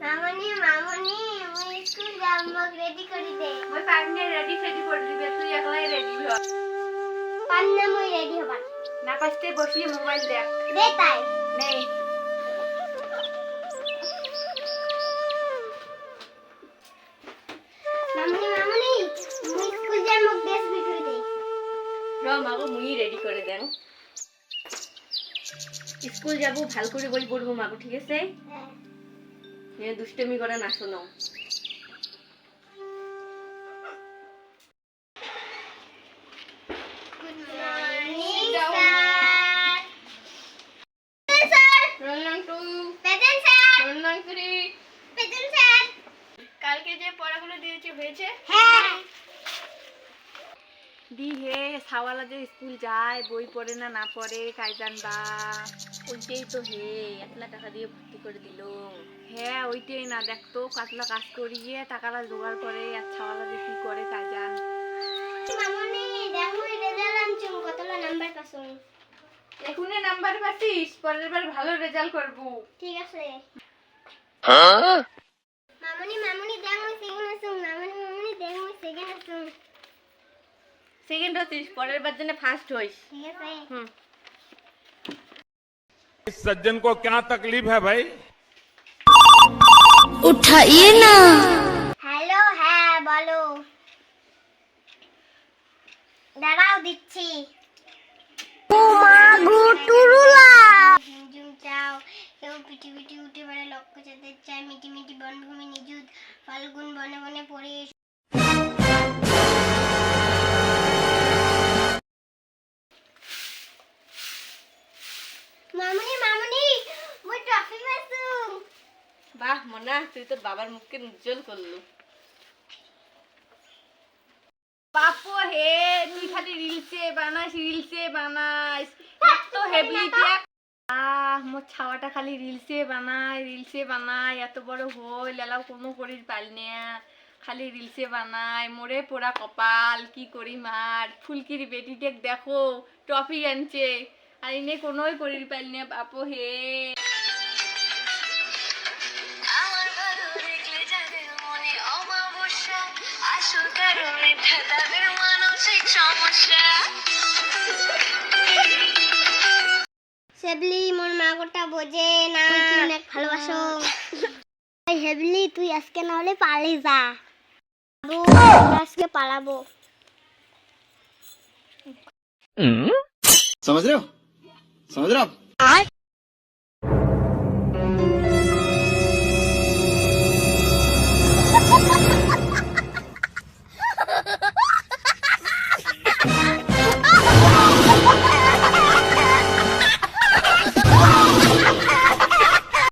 মামনি মামনি মুই স্কুল যাব মোক রেডি করে দে। মই পারনে রেডি ফেডি করে দিবে তুই একলাই রেডি হ। পান্না মুই রেডি হবার না পাশতে বসিয়ে মোবাইল দেখ। দে তাই। নেই মামনি মামনি মুই স্কুল যাব ড্রেস দে। র মাগো মুই রেডি করে দেন। স্কুল যাব ভালো করে বই পড়ব মাগো ঠিক আছে? হ্যাঁ দুষ্টমি করে না শোনো। কালকে যে পড়াগুলো দিয়েছি হয়েছে? হ্যাঁ। দি হে সাওয়ালা যে স্কুল যায় বই পড়ে না না পড়ে কাই জানবা ওইটাই তো হে একলা টাকা দিয়ে ভর্তি করে দিল। হ্যাঁ ওইটাই না দেখতো কাতলা কাজ করিয়ে টাকাটা জোগাড় করে আর ছাওয়ালা যে কি করে কাই জান? মামনি দেখ মুই রেজাল্ট আনছুম কতলা নাম্বার পাসুম এখুনে নাম্বার পাচ্ছিস পরের বার ভালো রেজাল্ট করব। ঠিক আছে। সেকেন্ড হচ্ছিস পরের বার জন্য ফার্স্ট হইস ঠিক আছে হুম इस सज्जन को क्या तकलीफ है भाई उठाइए ना হ্যালো হ্যাঁ বলো দাঁড়াও দিচ্ছি ঝুমঝুম চাও কেউ পিটি পিটি উঠে বেড়ে লক্ষ্য যেতে চায় মিটি মিটি বনভূমি নিযুত ফাল্গুন বনে বনে পড়ে বাহ মনা তুই তোর বাবার মুখকে উজ্জ্বল করলু। বাপু হে তুই খালি রিলসে বানাস রিলসে বানাস। এত হেভি আহ মোর ছাওয়াটা খালি রিলসে বানায় রিলসে বানায় এত বড় হই লালাও কোনো করির পাল না খালি রিলসে বানায় মোরে পোড়া কপাল কি করি মার ফুলকির বেটিটেক দেখো টপি আনছে। আর ইনে কোনোই করির পাল না বাপু হে। তাদের মানসিক সমস্যা সেবলি মোর মা গোটা বোঝে না তুই অনেক ভালোবাসো এই হেবলি তুই আজকে না হলে পালিয়ে যা বাবু, আমরা আজকে পালাবো समझ रहे हो समझ रहे हो आप